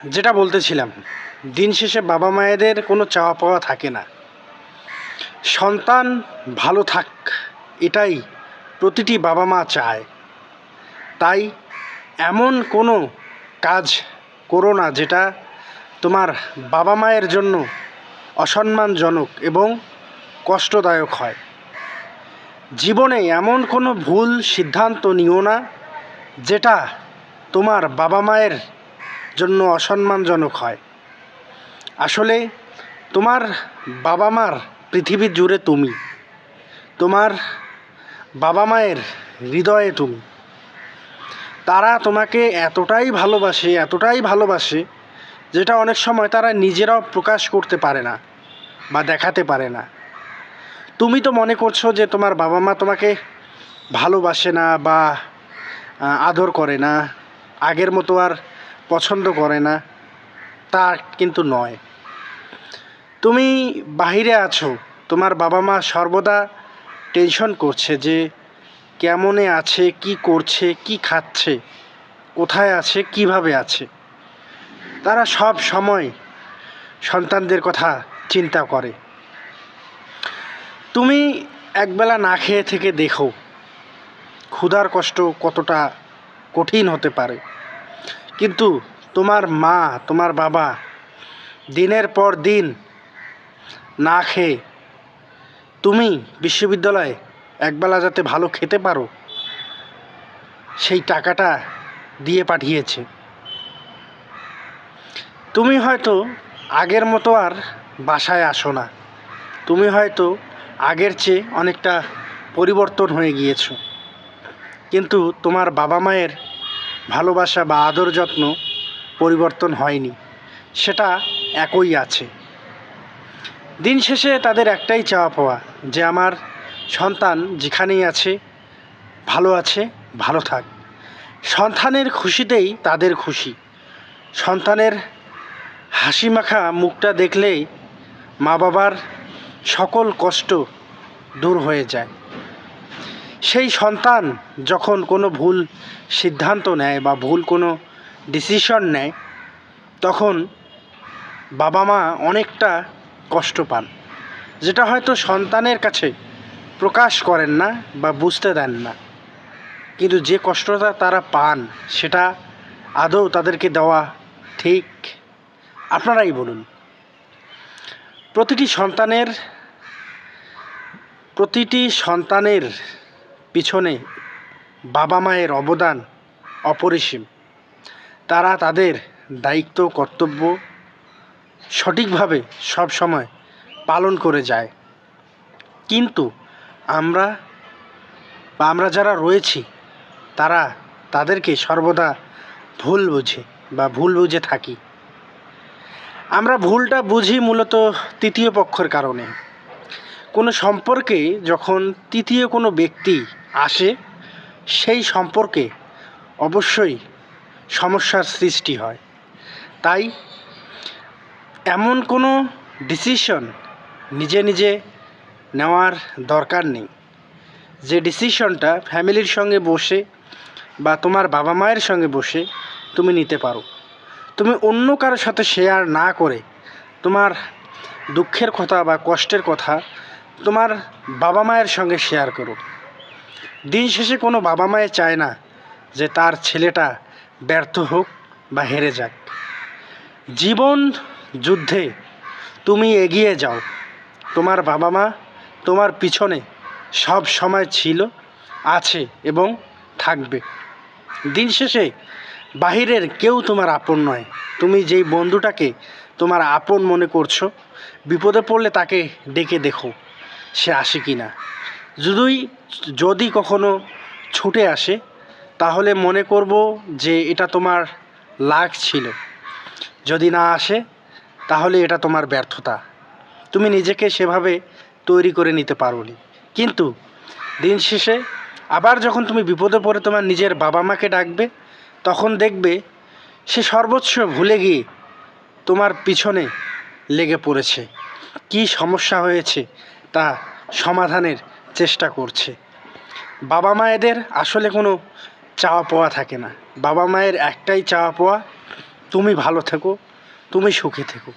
যেটা বলতেছিলাম, দিন শেষে বাবা মায়েদের কোনো চাওয়া পাওয়া থাকে না। সন্তান ভালো থাক, এটাই প্রতিটি বাবা মা চায়। তাই এমন কোনো কাজ করো না যেটা তোমার বাবা মায়ের জন্য অসম্মানজনক এবং কষ্টদায়ক হয়। জীবনে এমন কোনো ভুল সিদ্ধান্ত নিও না যেটা তোমার বাবা মায়ের জন্য অসম্মানজনক হয়। আসলে তোমার বাবা মার পৃথিবী জুড়ে তুমি। তোমার বাবা মায়ের হৃদয়ে তুমি। তারা তোমাকে এতটাই ভালোবাসে এতটাই ভালোবাসে, যেটা অনেক সময় তারা নিজেরাও প্রকাশ করতে পারে না বা দেখাতে পারে না। তুমি তো মনে করছ যে তোমার বাবা মা তোমাকে ভালোবাসে না বা আদর করে না। আগের মতো আর পছন্দ করে না, তা কিন্তু নয়। তুমি বাহিরে আছো, তোমার বাবা মা সর্বদা টেনশন করছে যে, কেমনে আছে, কি করছে, কি খাচ্ছে, কোথায় আছে, কীভাবে আছে। তারা সব সময় সন্তানদের কথা চিন্তা করে। তুমি একবেলা না খেয়ে থেকে দেখো, ক্ষুধার কষ্ট কতটা কঠিন হতে পারে। কিন্তু তোমার মা, তোমার বাবা দিনের পর দিন না খেয়ে তুমি বিশ্ববিদ্যালয়ে একবেলা যাতে ভালো খেতে পারো, সেই টাকাটা দিয়ে পাঠিয়েছে। তুমি হয়তো আগের মতো আর বাসায় আসো না। তুমি হয়তো আগের চেয়ে অনেকটা পরিবর্তন হয়ে গিয়েছো। কিন্তু তোমার বাবা মায়ের ভালোবাসা বা আদর যত্ন পরিবর্তন হয়নি। সেটা একই আছে। দিন শেষে তাদের একটাই চাওয়া পাওয়া যে আমার সন্তান যেখানেই আছে, ভালো আছে, ভালো থাক। সন্তানের খুশিতেই তাদের খুশি। সন্তানের হাসি মাখা মুখটা দেখলেই মা বাবার সকল কষ্ট দূর হয়ে যায়। সেই সন্তান যখন কোনো ভুল সিদ্ধান্ত নেয় বা ভুল কোনো ডিসিশন নেয়, তখন বাবা মা অনেকটা কষ্ট পান। যেটা হয়তো সন্তানের কাছে প্রকাশ করেন না বা বুঝতে দেন না। কিন্তু যে কষ্টটা তারা পান, সেটা আদৌ তাদেরকে দেওয়া ঠিক? আপনারাই বলুন। প্রতিটি সন্তানের প্রতিটি সন্তানের পিছনে বাবা মায়ের অবদান অপরিসীম। তারা তাদের দায়িত্ব, কর্তব্য সঠিকভাবে সব সময় পালন করে যায়। কিন্তু আমরা বা আমরা যারা রয়েছি, তারা তাদেরকে সর্বদা ভুল বুঝে বা ভুল বুঝে থাকি। আমরা ভুলটা বুঝি মূলত তৃতীয় পক্ষের কারণে। কোনো সম্পর্কে যখন তৃতীয় কোনো ব্যক্তি আসে, সেই সম্পর্কে অবশ্যই সমস্যার সৃষ্টি হয়। তাই এমন কোনো ডিসিশন নিজে নিজে নেওয়ার দরকার নেই। যে ডিসিশনটা ফ্যামিলির সঙ্গে বসে বা তোমার বাবা মায়ের সঙ্গে বসে তুমি নিতে পারো। তুমি অন্য কারোর সাথে শেয়ার না করে তোমার দুঃখের কথা বা কষ্টের কথা তোমার বাবা মায়ের সঙ্গে শেয়ার করো। দিন শেষে কোনো বাবা মায়ে চায় না যে তার ছেলেটা ব্যর্থ হোক বা হেরে যাক। জীবন যুদ্ধে তুমি এগিয়ে যাও। তোমার বাবা মা তোমার পিছনে সব সময় ছিল, আছে এবং থাকবে। দিন শেষে বাহিরের কেউ তোমার আপন নয়। তুমি যেই বন্ধুটাকে তোমার আপন মনে করছ, বিপদে পড়লে তাকে ডেকে দেখো, সে আসে কি না যদি যদি কখনো ছুটে আসে, তাহলে মনে করব যে এটা তোমার লাক ছিল। যদি না আসে, তাহলে এটা তোমার ব্যর্থতা। তুমি নিজেকে সেভাবে তৈরি করে নিতে পারোনি। কিন্তু দিন শেষে আবার যখন তুমি বিপদে পড়ে তোমার নিজের বাবা মাকে ডাকবে, তখন দেখবে সে সর্বোচ্চ ভুলে গিয়ে তোমার পিছনে লেগে পড়েছে। কি সমস্যা হয়েছে তা সমাধানের চেষ্টা করছে। বাবা মায়েদের আসলে কোনো চাওয়া পাওয়া থাকে না। বাবা মায়ের একটাই চাওয়া পাওয়া, তুমি ভালো থেকো, তুমি সুখে থেকো।